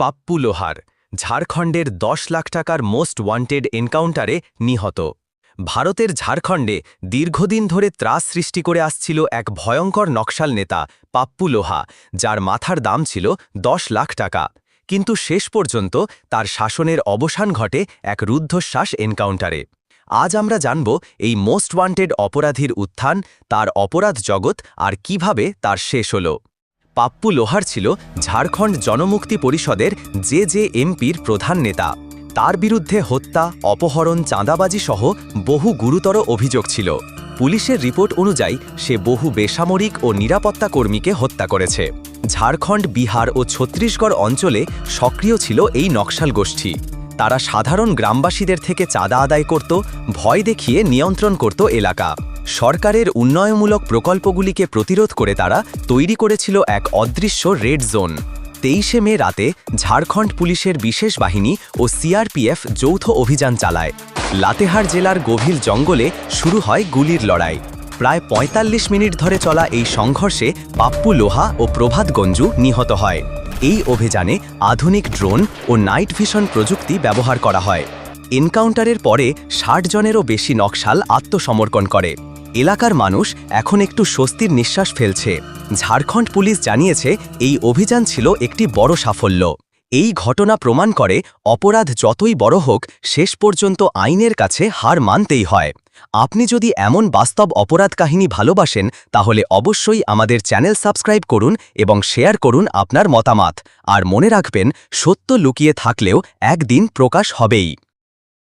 পাপ্পু লোহার, ঝাড়খণ্ডের দশ লাখ টাকার মোস্ট ওয়ান্টেড এনকাউন্টারে নিহত। ভারতের ঝাড়খণ্ডে দীর্ঘদিন ধরে ত্রাস সৃষ্টি করে আসছিল এক ভয়ঙ্কর নকশাল নেতা, পাপ্পু লোহা, যার মাথার দাম ছিল দশ লাখ টাকা। কিন্তু শেষ পর্যন্ত তার শাসনের অবসান ঘটে এক রুদ্ধশ্বাস এনকাউন্টারে। আজ আমরা জানব এই মোস্ট ওয়ান্টেড অপরাধীর উত্থান, তার অপরাধ জগৎ আর কীভাবে তার শেষ হলো। পাপ্পু লোহার ছিল ঝাড়খণ্ড জনমুক্তি পরিষদের জে জে এমপির প্রধান নেতা। তার বিরুদ্ধে হত্যা, অপহরণ চাঁদাবাজি সহ বহু গুরুতর অভিযোগ ছিল। পুলিশের রিপোর্ট অনুযায়ী সে বহু বেসামরিক ও নিরাপত্তা কর্মীকে হত্যা করেছে। ঝাড়খণ্ড, বিহার ও ছত্তিশগড় অঞ্চলে সক্রিয় ছিল এই নকশাল গোষ্ঠী। তারা সাধারণ গ্রামবাসীদের থেকে চাঁদা আদায় করত, ভয় দেখিয়ে নিয়ন্ত্রণ করত এলাকা। সরকারের উন্নয়নমূলক প্রকল্পগুলিকে প্রতিরোধ করে তারা তৈরি করেছিল এক অদৃশ্য রেড জোন। তেইশে মে রাতে ঝাড়খণ্ড পুলিশের বিশেষ বাহিনী ও সিআরপিএফ যৌথ অভিযান চালায়। লাতেহার জেলার গভীর জঙ্গলে শুরু হয় গুলির লড়াই। প্রায় ৪৫ মিনিট ধরে চলা এই সংঘর্ষে পাপ্পু লোহা ও প্রভাত গঞ্জু নিহত হয়। এই অভিযানে আধুনিক ড্রোন ও নাইট ভিশন প্রযুক্তি ব্যবহার করা হয়। এনকাউন্টারের পরে ষাট জনেরও বেশি নকশাল আত্মসমর্পণ করে। এলাকার মানুষ এখন একটু স্বস্তির নিঃশ্বাস ফেলছে। ঝাড়খণ্ড পুলিশ জানিয়েছে, এই অভিযান ছিল একটি বড় সাফল্য। এই ঘটনা প্রমাণ করে, অপরাধ যতই বড় হোক, শেষ পর্যন্ত আইনের কাছে হার মানতেই হয়। আপনি যদি এমন বাস্তব অপরাধ কাহিনী ভালোবাসেন, তাহলে অবশ্যই আমাদের চ্যানেল সাবস্ক্রাইব করুন এবং শেয়ার করুন আপনার মতামত। আর মনে রাখবেন, সত্য লুকিয়ে থাকলেও একদিন প্রকাশ হবেই।